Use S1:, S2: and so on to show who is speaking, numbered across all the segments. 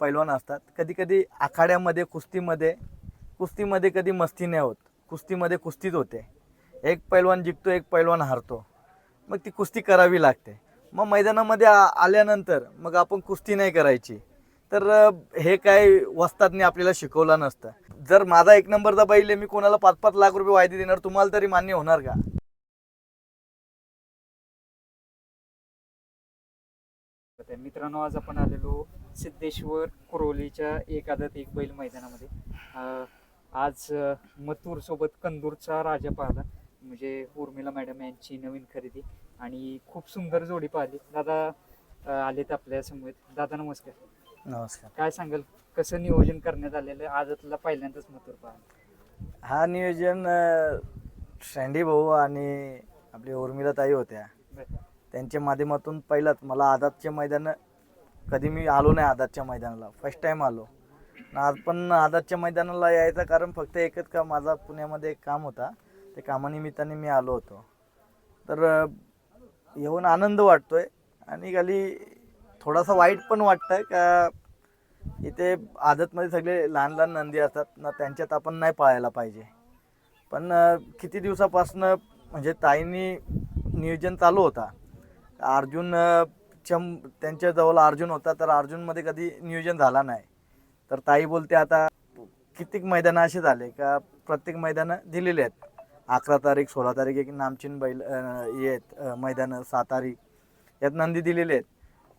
S1: पैलवान असतात. कधी कधी आखाड्यामध्ये कुस्तीमध्ये कुस्तीमध्ये कधी मस्ती नाही होत. कुस्तीमध्ये कुस्तीच होते. एक पैलवान जिंकतो एक पैलवान हारतो. मग ती कुस्ती करावी लागते. मग मैदानामध्ये आल्यानंतर मग आपण कुस्ती नाही करायची. तर हे काय वस्तादने आपल्याला शिकवलं नसतं. जर माझा एक नंबरचा बैल आहे मी कोणाला पाच पाच लाख रुपये वायदे देणार तुम्हाला तरी मान्य होणार का?
S2: मित्रांनो आज आपण आलेलो सिद्धेश्वर कुरोलीच्या एक आदत एक बैल मैदानामध्ये. अं, आज मथुर सोबत कंदूरचा राजा पाहिला. म्हणजे उर्मिला मॅडम यांची नवीन खरेदी. आणि खूप सुंदर जोडी पाहिली. दादा अं, आलेत आपल्यासमोर. दादा नमस्कार.
S1: नमस्कार.
S2: काय सांगाल? कसं नियोजन करण्यात आलेलं आहे? आदतला पहिल्यांदाच मथुर पाहिला
S1: हा नियोजन अ, सँडी भाऊ आणि आपली उर्मिला ताई होत्या. त्यांच्या माध्यमातून पहिलाच मला आदातचे मैदान कधी मी आलो नाही आदातच्या मैदानाला. फर्स्ट टाइम आलो. आज पण आदातच्या मैदानाला यायचं कारण फक्त एकच का माझा पुण्यामध्ये एक काम होता. ते कामानिमित्ताने मी आलो होतो. तर येऊन आनंद वाटतोय. आणि खाली थोडासा वाईट पण वाटतं का इथे आदतमध्ये सगळे लहान लहान नंदी असतात. ना त्यांच्यात आपण नाही पाळायला पाहिजे. पण किती दिवसापासनं म्हणजे ताईंनी नियोजन चालू होता. अर्जुन चम त्यांच्याजवळ अर्जुन होता तर अर्जुनमध्ये कधी नियोजन झाला नाही. तर ताई बोलते आता कित्येक मैदानं असे झाले का? प्रत्येक मैदानं दिलेली आहेत. अकरा तारीख सोळा तारीख एक नामचीन बैल येत आहेत मैदानं सात तारीख यात नंदी दिलेले आहेत.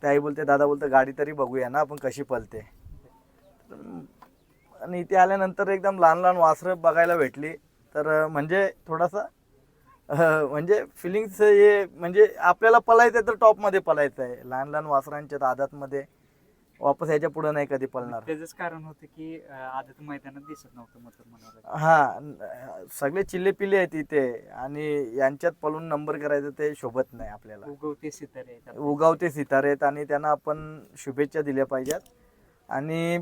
S1: ताई बोलते दादा बोलते गाडी तरी बघूया ना आपण कशी पलते आणि इथे आल्यानंतर एकदम लहान लहान वासरं बघायला भेटली. तर म्हणजे थोडासा म्हणजे फिलिंग्स हे म्हणजे आपल्याला पलायचं आहे तर टॉपमध्ये पलायचं आहे. लहान लहान वासरांच्या आदातमध्ये वापस याच्यापुढे नाही कधी पळणार
S2: त्याचंच कारण होतं की आदत मैदानात दिसत नव्हतं
S1: हा सगळे चिल्ले पिल्ले आहेत इथे आणि यांच्यात पळून नंबर करायचं ते शोभत नाही आपल्याला.
S2: उगवते सितारे.
S1: उगावते सितारे आहेत आणि त्यांना आपण शुभेच्छा दिल्या पाहिजेत. आणि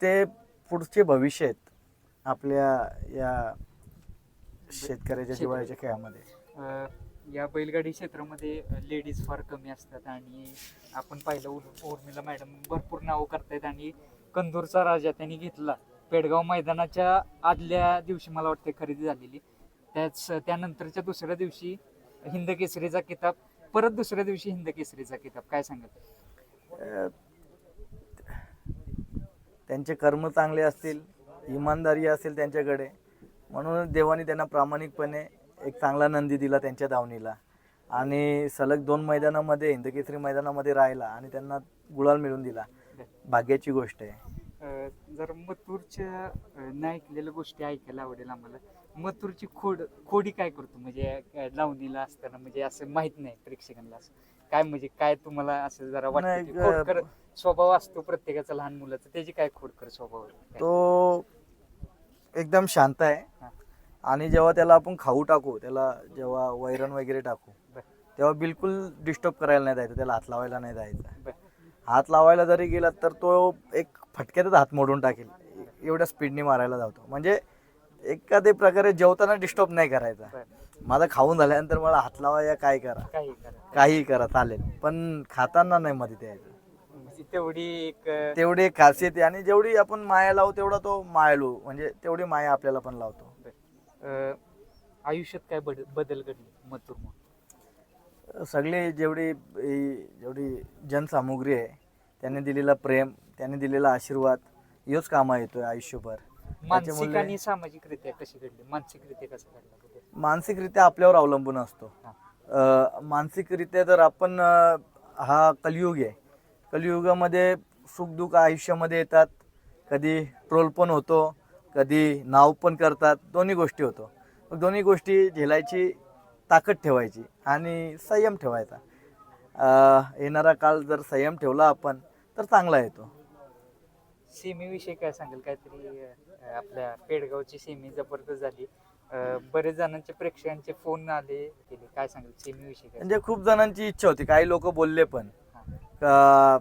S1: ते पुढचे भविष्य आहेत आपल्या या शेतकऱ्याच्या जिवाळ्याच्या खेळामध्ये.
S2: अ, या बैलगाडी क्षेत्रामध्ये लेडीज फार कमी असतात आणि आपण पाहिलं उर- उर्मिला मॅडम भरपूर नावं करतायत आणि कंदूरचा राजा त्यांनी घेतला. पेडगाव मैदानाच्या आदल्या दिवशी मला वाटतं खरेदी झालेली. त्याच त्यानंतरच्या दुसऱ्या दिवशी हिंद केसरीचा किताब परत दुसऱ्या दिवशी हिंद केसरीचा किताब. काय सांगत
S1: अ, त्यांचे कर्म चांगले असतील इमानदारी असेल त्यांच्याकडे म्हणून देवाने त्यांना प्रामाणिकपणे एक चांगला नंदी दिला त्यांच्या दावणीला. आणि सलग दोन मैदानामध्ये हिंदकेसरी मैदानामध्ये राहिला आणि त्यांना गुलाल मिळून दिला. भाग्याची गोष्ट आहे.
S2: जर मथुरच्या न ऐकलेल्या गोष्टी ऐकायला आवडेल आम्हाला. मथुरची खोड खोडी काय करतो? म्हणजे लावणीला असताना म्हणजे असं माहीत नाही प्रेक्षकांना असं. काय म्हणजे काय तुम्हाला असं जरा वाटतं स्वभाव असतो प्रत्येकाचा लहान मुलाचा. त्याची काय खोडकर स्वभाव?
S1: तो एकदम शांत आहे. आणि जेव्हा त्याला आपण खाऊ टाकू त्याला जेव्हा वैरण वगैरे टाकू. तेव्हा बिलकुल डिस्टर्ब करायला नाही जायचं त्याला हात लावायला नाही जायचं. हात लावायला जरी गेला तर तो एक फटक्यातच हात मोडून टाकेल एवढ्या स्पीडने मारायला जातो म्हणजे एखाद्या प्रकारे जेवताना डिस्टर्ब नाही करायचा. माझा खाऊन झाल्यानंतर मला हात लावाया काय करा
S2: काही करा
S1: चालेल पण खाताना नाही मध्ये द्यायचं
S2: तेवढी एक
S1: तेवढी एक खासियत आहे. आणि जेवढी आपण माया लावू तेवढा तो मायालू म्हणजे तेवढी माया आपल्याला पण लावतो.
S2: अ, आयुष्यात काय बदल बदल घडले मथुर
S1: सगळी जेवढी ही जेवढी जनसामुग्री आहे त्याने दिलेला प्रेम त्याने दिलेला आशीर्वाद योच कामा येतोय आयुष्यभर.
S2: मानसिक
S1: त्याच्यामुळे-
S2: आणि सामाजिकरित्या कशी घडली? मानसिकरित्या कसं घडलं बदल?
S1: मानसिकरित्या आपल्यावर अवलंबून असतो.
S2: हा.
S1: अ, मानसिकरित्या जर आपण अ, हा कलियुग आहे. कलियुगामध्ये सुखदुःख आयुष्यामध्ये येतात. कधी ट्रोल पण होतो कधी नाव पण करतात. दोन्ही गोष्टी होतो. मग दोन्ही गोष्टी झेलायची ताकद ठेवायची आणि संयम ठेवायचा. येणारा काळ जर संयम ठेवला आपण तर चांगला येतो
S2: सेमीविषयी काय सांगेल? काहीतरी आपल्या पेडगावची सेमी जबरदस्त झाली. बरेच जणांचे प्रेक्षकांचे फोन आले काय सांगेल? सेमीविषयी
S1: म्हणजे खूप जणांची इच्छा होती. काही लोक बोलले पण. का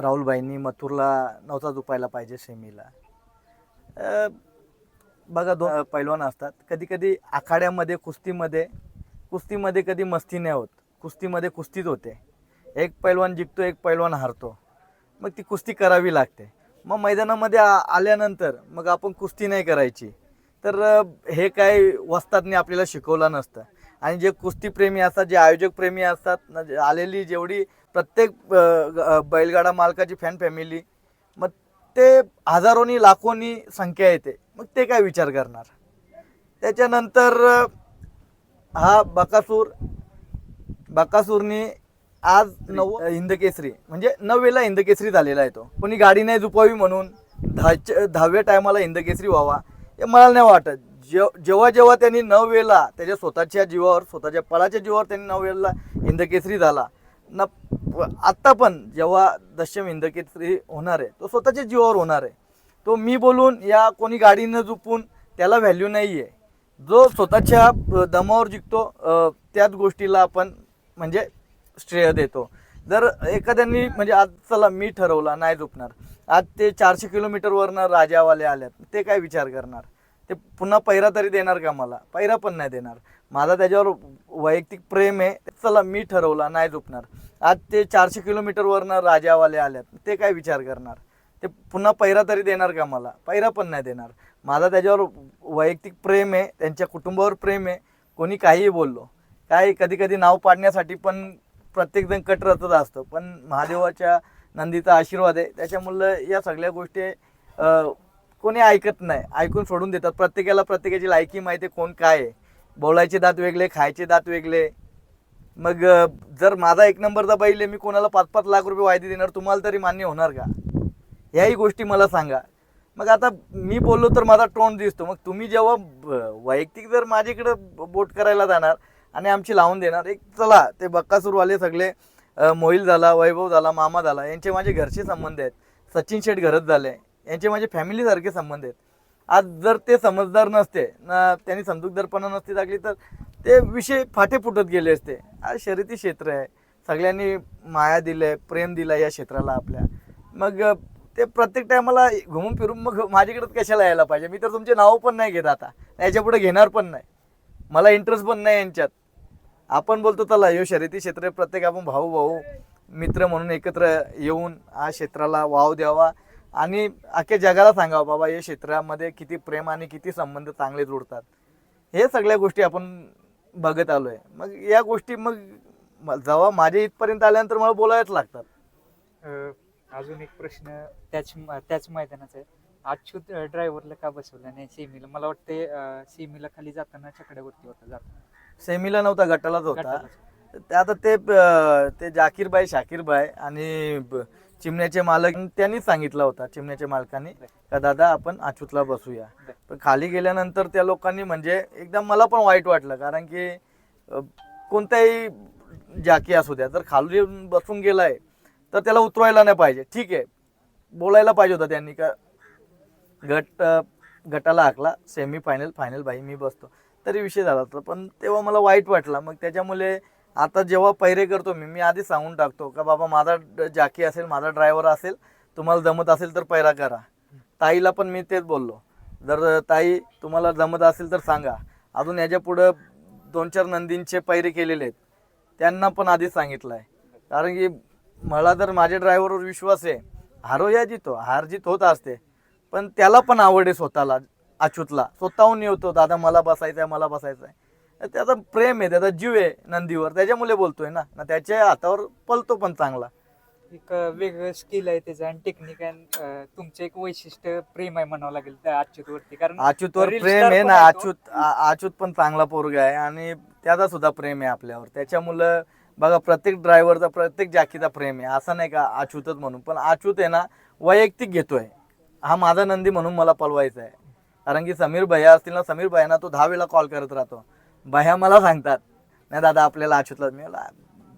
S1: राहुलबाईंनी मथुरला नव्हता झुपायला पाहिजे सेमीला. बघा दोन पैलवान असतात. कधी कधी आखाड्यामध्ये कुस्तीमध्ये कुस्तीमध्ये कधी मस्ती नाही होत. कुस्तीमध्ये कुस्तीच होते. एक पैलवान जिंकतो एक पैलवान हारतो. मग ती कुस्ती करावी लागते. मग मैदानामध्ये आ- आल्यानंतर मग आपण कुस्ती नाही करायची. तर हे काय वस्तातनी आपल्याला शिकवलं नसतं. आणि जे कुस्तीप्रेमी असतात जे आयोजक प्रेमी असतात न आलेली जेवढी प्रत्येक ग- बैलगाडा मालकाची फॅन फॅमिली मग ते हजारोनी लाखोनी संख्या येते. मग ते काय विचार करणार? त्याच्यानंतर हा बकासूर बकासूरनी आज नऊ हिंदकेसरी म्हणजे नववेला हिंदकेसरी झालेला आहे तो. कोणी गाडी नाही झुपावी म्हणून दहाच्या दहाव्या टायमाला हिंदकेसरी व्हावा हे मला नाही वाटत. जेव जेव्हा जेव्हा त्यांनी नववेला त्याच्या स्वतःच्या जीवावर स्वतःच्या पळाच्या जीवावर त्यांनी नववेला हिंदकेसरी झाला न आत्ता पण जेव्हा दशम हिंदकेसरी होणार आहे तो स्वतःच्या जीवावर होणार आहे. तो मी बोलून या कोणी गाडीनं झुपून त्याला व्हॅल्यू नाही आहे जो स्वतःच्या दमावर जिंकतो त्याच गोष्टीला आपण म्हणजे श्रेय देतो. जर एखाद्यानी म्हणजे आज चला मी ठरवला नाही झोपणार. आज ते चारशे किलोमीटरवरनं राजावाले आल्यात ते काय विचार करणार? ते पुन्हा पैरा तरी देणार का मला? पैरा पण नाही देणार. माझा त्याच्यावर वैयक्तिक प्रेम आहे चला मी ठरवला नाही झोपणार आज ते चारशे किलोमीटरवरनं राजावाले आल्यात ते काय विचार करणार? ते पुन्हा पैरा तरी देणार का मला? पैरा पण नाही देणार. माझा त्याच्यावर वैयक्तिक प्रेम आहे त्यांच्या कुटुंबावर प्रेम आहे कोणी काहीही बोललो. काय कधी कधी नाव पाडण्यासाठी पण प्रत्येकजण कट रचत असतं. पण महादेवाच्या नंदीचा आशीर्वाद आहे. त्याच्यामुळं या सगळ्या गोष्टी कोणी ऐकत नाही ऐकून सोडून देतात. प्रत्येकाला प्रत्येकाची लायकी माहिती आहे कोण काय आहे. बोलायचे दात वेगळे खायचे दात वेगळे. मग जर माझा एक नंबरचा बैल मी कोणाला पाच पाच लाख रुपये वायदे देणार तुम्हाला तरी मान्य होणार का? ह्याही गोष्टी मला सांगा. मग आता मी बोललो तर माझा टोंड दिसतो. मग तुम्ही जेव्हा वैयक्तिक जर माझ्याकडं बोट करायला जाणार आणि आमची लावून देणार एक चला ते बक्कासूरवाले सगळे मोहिल झाला वैभव झाला मामा झाला यांचे माझे घरचे संबंध आहेत. सचिन शेठ घरच झाले. यांचे म्हणजे माझे फॅमिलीसारखे संबंध आहेत. आज जर ते समजदार नसते ना त्यांनी समजूतदारपणा नसती लागली तर ते विषय फाटे फुटत गेले असते. आज शर्यती क्षेत्र आहे. सगळ्यांनी माया दिलं आहे प्रेम दिलं या क्षेत्राला आपल्या. मग ते प्रत्येक टायमाला घुमून फिरून मग माझ्याकडे कशाला यायला पाहिजे? मी तर तुमचे नाव पण नाही घेत आता. याच्यापुढे घेणार पण नाही. मला इंटरेस्ट पण नाही यांच्यात. आपण बोलतो त्याला यो शर्यती क्षेत्र प्रत्येक आपण भाऊ भाऊ मित्र म्हणून एकत्र येऊन हा क्षेत्राला वाव द्यावा. आणि अख्ख्या जगाला सांगावं बाबा या क्षेत्रामध्ये किती प्रेम आणि किती संबंध चांगले जोडतात. हे सगळ्या गोष्टी आपण बघत आलोय. मग या गोष्टी मग जेव्हा माझ्या इथपर्यंत आल्यानंतर मला बोलायच लागतात.
S2: अं, अजून एक प्रश्न त्याच म- त्याच मैदानाचा आहे. अच्युत ड्रायव्हरला का बसवलं नाही सेमीला? मला वाटते सेमीला खाली जाताना चकड्यावरती होता जाताना
S1: सेमीला नव्हता गटालाच होता.
S2: गटालाच.
S1: ते आता ते अं, ते जाकीरबाई शाकीरबाई आणि ब- चिमण्याचे मालक त्यांनी सांगितला होता चिमण्याच्या मालकाने का दादा आपण अच्युतला बसूया. पण खाली गेल्यानंतर त्या लोकांनी म्हणजे एकदम मला पण वाईट वाटलं कारण की कोणत्याही जाकी असू द्या जर खाली बसून गेलाय तर त्याला उतरवायला नाही पाहिजे. ठीक आहे बोलायला पाहिजे होता त्यांनी का गट गटाला हाकला सेमी फायनल फायनल बाई मी बसतो. तरी विषय झाला होता पण तेव्हा मला वाईट वाटला. मग त्याच्यामुळे आता जेव्हा पहिरे करतो मी मी आधी सांगून टाकतो का बाबा माझा ड- जाकी असेल माझा ड्रायव्हर असेल तुम्हाला जमत असेल तर पैरा करा. ताईला पण मी तेच बोललो. जर ताई तुम्हाला जमत असेल तर सांगा. अजून याच्या पुढं दोन चार नंदींचे पैरे केलेले आहेत त्यांना पण आधीच सांगितलं आहे कारण की मला जर माझ्या ड्रायव्हरवर विश्वास आहे. हारो या जितो हार जीत होत असते. पण त्याला पण आवड आहे स्वतःला अच्युतला. स्वतःहून येतो दादा मला बसायचं आहे मला बसायचं आहे त्याचा प्रेम आहे त्याचा जीव आहे नंदीवर. त्याच्यामुळे बोलतोय ना. ना त्याच्या हातावर पलतो पण चांगला.
S2: एक वेगळं स्किल आहे त्याचं आणि टेक्निक आहे. तुमचं एक वैशिष्ट्य प्रेम आहे म्हणावं लागेल त्या अच्युत वरती कारण
S1: अच्युतवर प्रेम आहे ना. अच्युत अच्युत पण चांगला पोरगा आहे आणि त्याचा सुद्धा प्रेम आहे आपल्यावर. त्याच्यामुळं बघा प्रत्येक ड्रायव्हरचा प्रत्येक जाकीचा प्रेम आहे. असं नाही का अच्युतच म्हणून. पण अच्युत आहे ना वैयक्तिक घेतोय. हा माझा नंदी म्हणून मला पलवायचा आहे. कारण की समीर भैया असतील ना समीर भैयांना तो दहा वेळा कॉल करत राहतो. भैया मला सांगतात. नाही दादा आपल्याला अच्युतला मी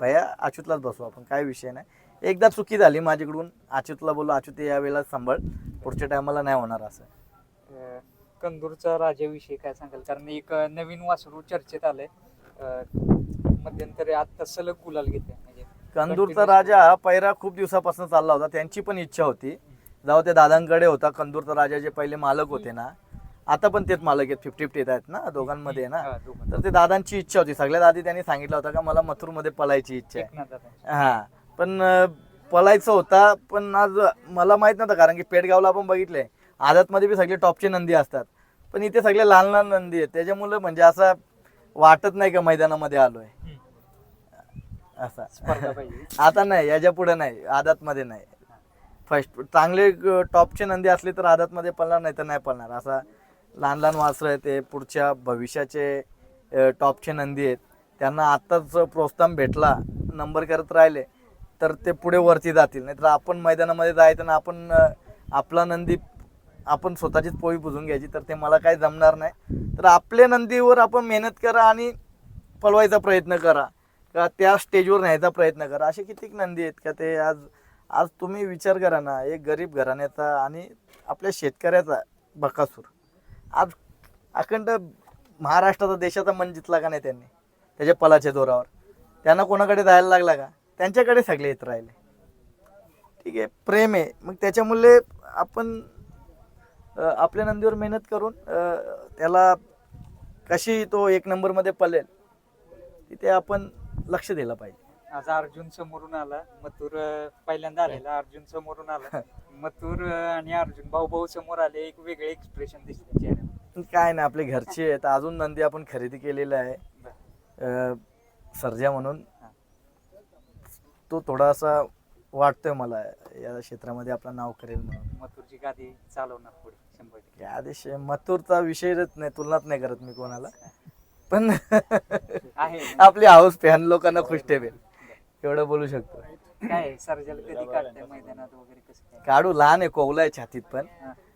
S1: भैया अच्युतलाच बसू आपण काय विषय नाही. एकदा चुकी झाली माझ्याकडून. अच्युतला बोललो अच्युत या वेळेला सांभाळ. पुढच्या टायमाला नाही होणार असं.
S2: अं, कंदूरचा राजाविषयी काय सांगाल? कारण एक अं, नवीन वासरू चर्चेत आलंय. अं, मध्यंतरी आता सलग गुलाल घेते म्हणजे
S1: कंदूरचा राजा हा पैरा खूप दिवसापासून चालला होता. त्यांची पण इच्छा होती. जेव्हा ते दादांकडे होता. कंदूरचा राजा जे पहिले मालक होते ना आता पण तेच मालक आहेत फिफ्टी फिफ्टी येत आहेत ना दोघांमध्ये आहे ना.
S2: हा.
S1: तर ते दादांची इच्छा होती. सगळ्यात आधी त्यांनी सांगितलं होतं का मला मथुरमध्ये पलायची इच्छा आहे.
S2: एकनाथ दादा.
S1: हा. पण अं, पळायचं होता पण आज मला माहीत नव्हतं कारण की पेडगावला आपण बघितलंय. आदतमध्ये बी सगळे टॉपचे नंदी असतात. पण इथे सगळे लहान लहान नंदी आहेत. त्याच्यामुळे म्हणजे असं वाटत नाही का मैदानामध्ये आलोय. असा.
S2: स्पर्धा पाहिजे.
S1: आता नाही याच्यापुढे नाही आदातमध्ये नाही. फर्स्ट चांगले टॉपचे नंदी असले तर आदातमध्ये पळणार नाही तर नाही पळणार. असा लहान लहान वासरं आहेत ते पुढच्या भविष्याचे टॉपचे नंदी आहेत. त्यांना आत्ताच प्रोत्साहन भेटला नंबर करत राहिले तर ते पुढे वरती जातील. नाहीतर आपण मैदानामध्ये जायचं ना आपण आपला नंदी आपण स्वतःचीच पोळी बुजून घ्यायची तर ते मला काही जमणार नाही. तर आपल्या नंदीवर आपण मेहनत करा आणि पळवायचा प्रयत्न करा. का त्या स्टेजवर न्यायचा प्रयत्न करा. असे कितीक नंदी आहेत का ते आज आज तुम्ही विचार करा ना एक गरीब घराण्याचा आणि आपल्या शेतकऱ्याचा बकासूर. आज अखंड महाराष्ट्राचा देशाचा मन जितला का नाही त्यांनी? त्याच्या पलाच्या जोरावर. त्यांना कोणाकडे जायला लागला का? त्यांच्याकडे सगळे येत राहिले. ठीक आहे प्रेम आहे. मग त्याच्यामुळे आपण आपल्या नंदीवर मेहनत करून त्याला कशी तो एक नंबरमध्ये पलेल तिथे आपण लक्ष दिलं पाहिजे.
S2: आज अर्जुन समोरून आला मथुर पहिल्यांदा आलेला अर्जुन समोरून आला. मथुर आणि अर्जुन भाऊ भाऊ समोर आले एक वेगळे एक्सप्रेशन दिसते चेहऱ्यावर.
S1: काय नाही आपले घरचे आहेत. अजून नंदी आपण खरेदी केलेला आहे. अ, सर्जा म्हणून. तो थोडासा वाटतोय मला या क्षेत्रामध्ये आपलं नाव करेल म्हणून.
S2: मथुरची गादी चालवणार पुढे शंभर टक्के.
S1: या दिवशी मथुरचा विषयच नाही तुलनाच नाही करत मी कोणाला. पण
S2: आहे.
S1: आपली हाऊस फॅन लोकांना खुश ठेवेल. एवढं बोलू शकतो.
S2: काय सर्जाला कधी काढताय मैदानात वगैरे कसं काय?
S1: काढू लहान आहे कोवला आहे छातीत पण.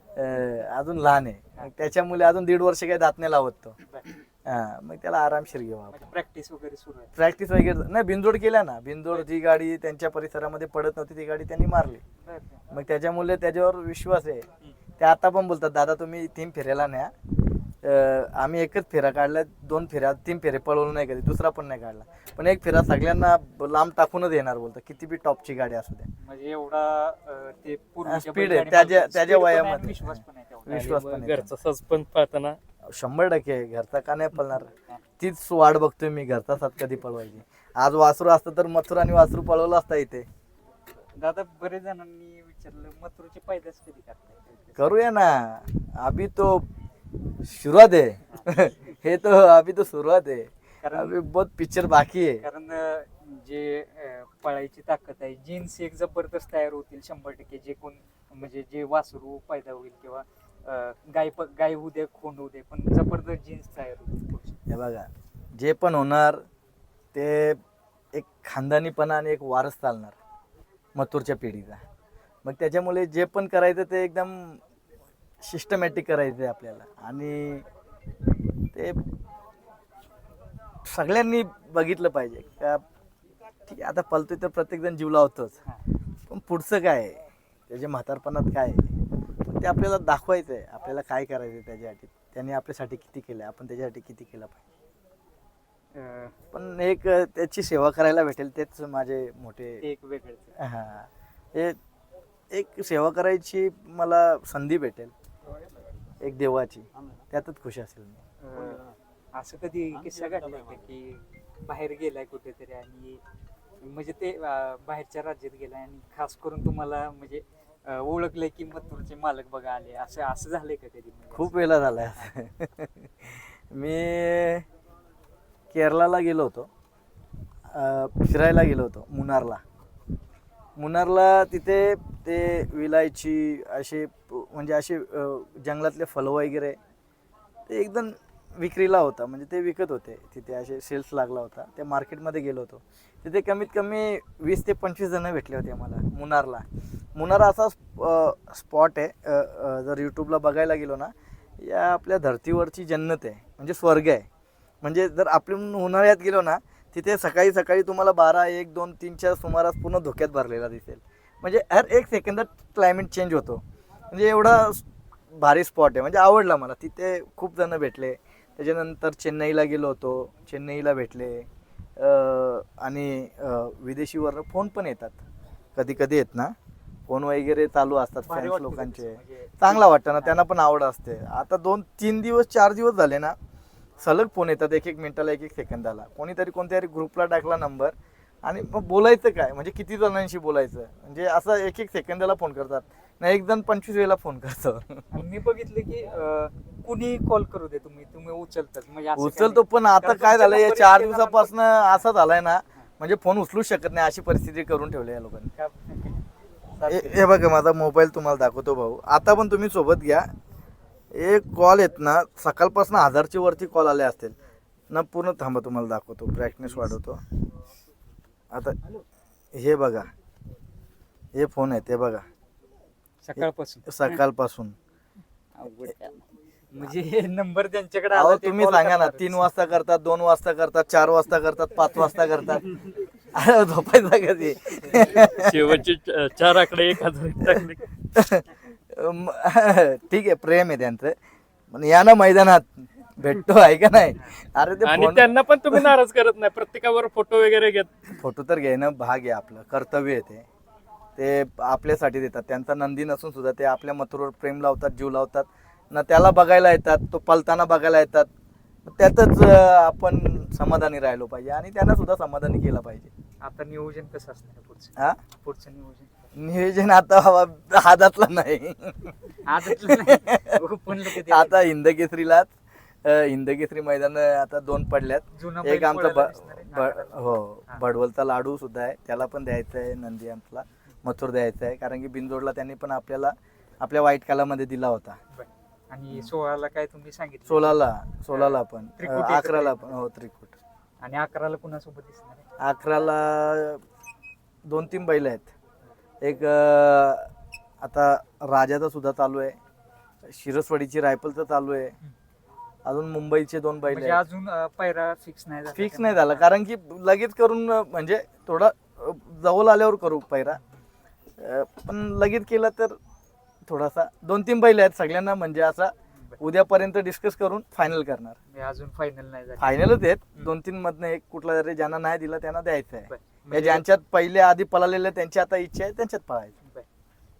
S1: अं, अजून लहान आहे. मग त्याच्यामुळे अजून दीड वर्ष काही दात नाही लावत तो. हा मग त्याला आरामशीर घेऊ आपण.
S2: म्हणजे प्रॅक्टिस वगैरे सुरू आहे.
S1: प्रॅक्टिस वगैरे नाही बिनजोड केल्या ना बिनजोड जी गाडी त्यांच्या परिसरामध्ये पडत नव्हती ती गाडी त्यांनी मारली.
S2: बरं.
S1: मग त्याच्यामुळे त्याच्यावर विश्वास आहे. ते आता पण बोलतात दादा तुम्ही तीन फेऱ्याला न्या. आम्ही एकच फेरा काढला दोन फेऱ्या तीन फेरे पळवलं नाही कधी दुसरा पण नाही काढला पण एक फेरा सगळ्यांना लांब टाकूनच येणार बोलतात किती बी टॉपची गाडी असू द्या
S2: म्हणजे एवढा अं, ते पूर्वीच्या
S1: speed आहे.
S2: बैलगाडी
S1: त्याच्या- त्याच्या
S2: speed पण आहे आणि
S1: वयामध्ये.
S2: विश्वास पण आहे तेवढा.
S1: विश्वास पण आहे.
S3: घरचा पाहताना
S1: शंभर टक्के घरचा का नाही पळणार तीच वाट बघतोय मी घरचा साथ कधी पळवायची आज वासरू असतं तर मथुर आणि वासरू पळवलं असता इथे
S2: दादा बरेच जणांनी विचारलं मथुरची पैदास कधी करताय
S1: करूया ना अभी तो शुरुआत है हे तो अभी तो सुरुवात है
S2: कारण
S1: अभी बहुत पिक्चर बाकी है
S2: कारण अं, जे अं, पळायची ताकद आहे जीन्स एक जबरदस्त तयार होतील शंभर टक्के. जे कोण म्हणजे जे वासरू पैदा होईल किंवा अं, गाय प- गाय होऊ दे खोंड होऊ दे पण जबरदस्त जीन्स तयार होतील पुढची.
S1: हे बघा जे पण होणार ते एक खानदानीपणा आणि एक वारस चालणार मथुरच्या पिढीचा. मग त्याच्यामुळे जे पण करायचं ते एकदम सिस्टमॅटिक करायचं आहे आपल्याला. आणि ते सगळ्यांनी बघितलं पाहिजे. का ठीक आहे आता पलतोय तर प्रत्येकजण जीव लावतोच. पण पुढचं काय आहे? त्याच्या म्हातारपणात काय आहे? ते आपल्याला दाखवायचं आहे आपल्याला काय करायचं आहे त्याच्यासाठी? त्याने आपल्यासाठी किती केलं? आपण त्याच्यासाठी किती केलं पाहिजे? पण एक त्याची सेवा करायला भेटेल तेच माझे मोठे
S2: एक.
S1: हा. हे एक सेवा करायची मला संधी भेटेल. एक देवाची. त्यातच खुश असेल मी.
S2: अं, असं कधी किस्सा घडलाय का की बाहेर गेलाय कुठेतरी आणि म्हणजे ते अं, बाहेरच्या राज्यात गेलाय आणि खास करून तुम्हाला म्हणजे अं, ओळखलंय की मथुरचे मालक बघा आले. असं असं झालंय का कधी? म्हणजे
S1: खूप वेळा झालाय. मी केरळाला गेलो होतो. अ, फिरायला गेलो होतो मुन्नारला मुन्नारला तिथे ते विलायची असे म्हणजे असे जंगलातले फलं वगैरे ते एकदम विक्रीला होता. म्हणजे ते विकत होते. तिथे असे सेल्स लागला होता. ते मार्केटमध्ये गेलो होतो. तिथे कमीत कमी वीस ते पंचवीस जणं भेटले होते आम्हाला मुन्नारला. मुन्नार असा स्पॉट आहे. जर यूट्यूबला बघायला गेलो ना या आपल्या धर्तीवरची जन्नत आहे. म्हणजे स्वर्ग आहे. म्हणजे जर आपण उन्हाळ्यात गेलो ना तिथे सकाळी सकाळी तुम्हाला बारा एक दोन तीनच्या सुमारास पूर्ण धोक्यात भरलेला दिसेल. म्हणजे हर एक सेकंदात क्लायमेट चेंज होतो. म्हणजे एवढा भारी स्पॉट आहे. म्हणजे आवडला मला. तिथे खूप जणं भेटले. त्याच्यानंतर चेन्नईला गेलो होतो. चेन्नईला भेटले. आणि अं, विदेशीवरनं फोन पण येतात. कधी कधी येत ना. फोन वगैरे चालू असतात
S2: का
S1: लोकांचे?
S2: म्हणजे
S1: चांगला वाटतं ना. त्यांना पण आवड असते. आता दोन तीन दिवस चार दिवस झाले ना. सलग फोन येतात एक एक मिनिटाला एक एक सेकंदाला. कोणीतरी कोणत्यातरी ग्रुपला टाकला नंबर आणि मग बोलायचं काय? म्हणजे किती जणांशी बोलायचं? म्हणजे असं एक एक सेकंदाला फोन करतात. नाही एक जण पंचवीस वेळेला फोन करतो.
S2: मी बघितलं की कुणी कॉल करू दे तुम्ही? तुम्ही उचलतात. म्हणजे
S1: उचलतो पण आता काय झालं या चार दिवसापासून असा झालाय ना म्हणजे फोन उचलूच शकत नाही अशी परिस्थिती करून ठेवली या लोकांनी. हे बघा माझा मोबाईल तुम्हाला दाखवतो भाऊ. आता पण तुम्ही सोबत घ्या. एक कॉल आहेत ना सकाळपासून हजारच्या वरती कॉल आले असतील. ना पूर्ण थांबा तुम्हाला दाखवतो. ब्राईटनेस वाढवतो. आता हे बघा. हे फोन आहेत हे बघा.
S2: सकाळपासून.
S1: सकाळपासून.
S2: म्हणजे नंबर त्यांच्याकडे
S1: अहो
S2: आला ते
S1: तुम्ही
S2: call
S1: सांगा ना
S2: करणारच.
S1: तीन वाजता करतात दोन वाजता करतात चार वाजता करतात पाच वाजता करतात? अरे झोपायचं कधी?
S3: शेवटचे च- चार आकडे एक हजार टाकले
S1: ठीक आहे प्रेम आहे त्यांचं. पण या ना मैदानात भेटतो आहे का नाही? अरे ते
S3: आणि
S1: फोन
S3: त्यांना पण तुम्ही नाराज करत नाही. प्रत्येकावर फोटो वगैरे घेत.
S1: फोटो तर घेणं भाग आहे आपलं कर्तव्य आहे ते. ते आपल्यासाठी देतात. त्यांचा नंदी नसून सुद्धा ते आपल्या मथुरवर प्रेम लावतात जीव लावतात. ना त्याला बघायला येतात तो पलताना बघायला येतात. त्यातच अं, आपण समाधानी राहिलो पाहिजे आणि त्यांना सुद्धा समाधानी केलं पाहिजे.
S2: आता नियोजन कसं असणार पुढचं?
S1: हा
S2: पुढचं नियोजन?
S1: नियोजन आता हवा- हातातलं नाही. आता हिंदकेसरीलाच अं, हिंदकेसरी मैदान आता दोन पडल्यात. एक आमचा
S2: पळायला
S1: ब-
S2: दिसणार आहे.
S1: ब- हो
S2: हा.
S1: बडवलचा लाडू सुद्धा आहे. त्याला पण द्यायचा आहे नंदी आमचा. मथुर द्यायचा आहे. कारण की बिनजोडला त्यांनी पण आपल्याला आपल्या वाईट कालामध्ये दिला होता.
S2: आणि सोळाला काय तुम्ही सांगितलं?
S1: सोलाला सोलाला पण. अं,
S2: त्रिकुटी एकत्र
S1: अकराला. पण. हो त्रिकुट.
S2: आणि अकराला कुणासोबत दिसणार आहे?
S1: अकराला दोन तीन बैल आहेत. एक आता राजाचा सुद्धा चालू आहे. शिरसवाडीची रायफलचं चालू आहे. अजून मुंबईचे दोन बैल
S2: म्हणजे
S1: आहेत.
S2: अजून अं, पायरा फिक्स नाही झाला
S1: फिक्स नाही झालं. कारण की लगेच करून अं, म्हणजे थोडा अं, जवळ आल्यावर करू पैरा अं, पण लगेच केलं तर थोडासा दोन तीन बैल आहेत सगळ्यांना म्हणजे असा. उद्यापर्यंत डिस्कस करून फायनल करणार.
S2: म्हणजे अजून फायनल नाही झालं.
S1: फायनलच आहेत. दोन तीन मधनं एक कुठला जरी ज्यांना नाही दिला त्यांना द्यायचं आहे.
S2: बरं.
S1: या
S2: म्हणजे-
S1: ज्यांच्यात पहिले आधी पळालेले त्यांची आता इच्छा आहे त्यांच्यात पळायचं.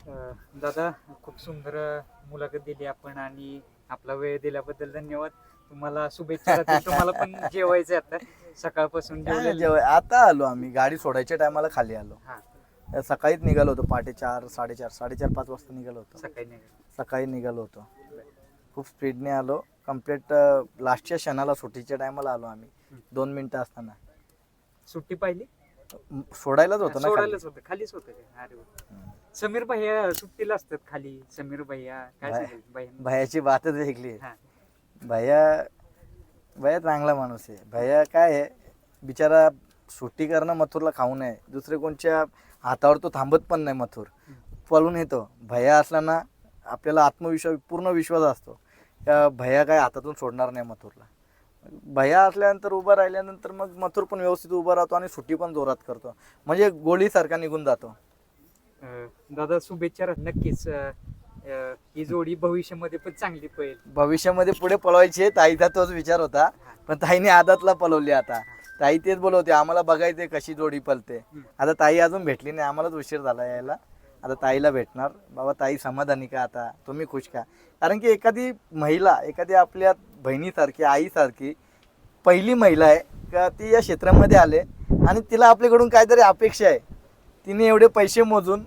S2: अं, दादा खूप सुंदर मुलाखत दिली आपण आणि आपला वेळ दिल्याबद्दल धन्यवाद. तुम्हाला शुभेच्छा राहतील. तुम्हाला पण जेवायचं आता. सकाळपासून
S1: काय
S2: जेवलेलं.
S1: जेव्हा आता आलो आम्ही. गाडी सोडायच्या टायमाला खाली आलो. सकाळीच निघालो होतो. पहाटे चार साडेचार साडेचार पाच वाजता निघालो होतो.
S2: सकाळी नाही
S1: सकाळी निघालो होतो. खूप स्पीडने आलो. कंप्लीट लास्टच्या क्षणाला सुट्टीच्या टायमाला आलो आम्ही. दोन मिनिटं असताना.
S2: सुट्टी पाहिली?
S1: सोडायलाच होतं ना खाली.
S2: सोडायलाच होतं. खालीच होतं ते. अरे वा. समीर भैया सुट्टीला असतात खाली. समीर भैया काय
S1: भाई-
S2: सांगायचं भैया?
S1: भैयाची बातच वेगळी आहे
S2: हा.
S1: भैया भैया चांगला माणूस आहे. भैया काय आहे बिचारा सुट्टी करणं मथुरला खाऊ नये दुसरे कोणच्या हातावर तो थांबत पण नाही मथुर. पळून येतो. भैया असला ना आपल्याला आत्मविश्वास पूर्ण विश्वास असतो. का भैया काय हातातून सोडणार नाही मथुरला. भैया असल्यानंतर उभा राहिल्यानंतर मग मथुर पण व्यवस्थित उभा राहतो आणि सुट्टी पण जोरात करतो. म्हणजे गोळीसारखा निघून जातो.
S2: अं, दादा शुभेच्छा. नक्कीच. अं, अं, ही जोडी भविष्यामध्ये पण चांगली पळेल.
S1: भविष्यामध्ये पुढे पळवायची ताईचा तोच विचार होता. पण ताईने आदातला पळवली आता. ताई तेच बोलवते आम्हाला बघायचे कशी जोडी पलते आता ताई अजून भेटली नाही आम्हालाच उशीर झाला यायला. आता ताईला भेटणार. बाबा ताई समाधानी का आता? तुम्ही खुश का? कारण की एखादी महिला एखादी आपल्या बहिणीसारखी आईसारखी पहिली महिला आहे का ती या क्षेत्रामध्ये आले आणि तिला आपल्याकडून काहीतरी अपेक्षा आहे. तिने एवढे पैसे मोजून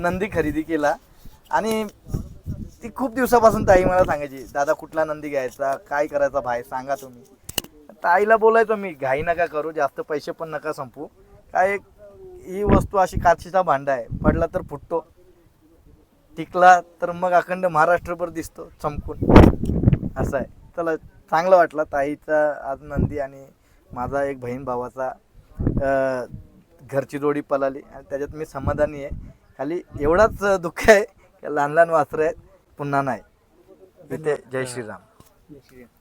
S1: नंदी खरेदी केला आणि ती खूप दिवसापासून ताई मला सांगायची दादा कुठला नंदी घ्यायचा? काय करायचा भाई? सांगा तुम्ही. ताईला बोलायचो मी घाई नका करू जास्त पैसे पण नका संपू. काय एक ही वस्तू अशी काचीचा भांडा आहे. पडला तर फुटतो. टिकला तर मग अखंड महाराष्ट्रभर दिसतो चमकून. असं आहे. चला चांगलं वाटलं ताईचा आज नंदी आणि माझा एक बहीण भावाचा घरची जोडी पलाली आणि त्याच्यात मी समाधानी आहे. खाली एवढाच दुःख आहे की लहान लहान वासरं आहेत पुन्हा नाही. इथे जय श्रीराम.
S2: जय श्रीराम.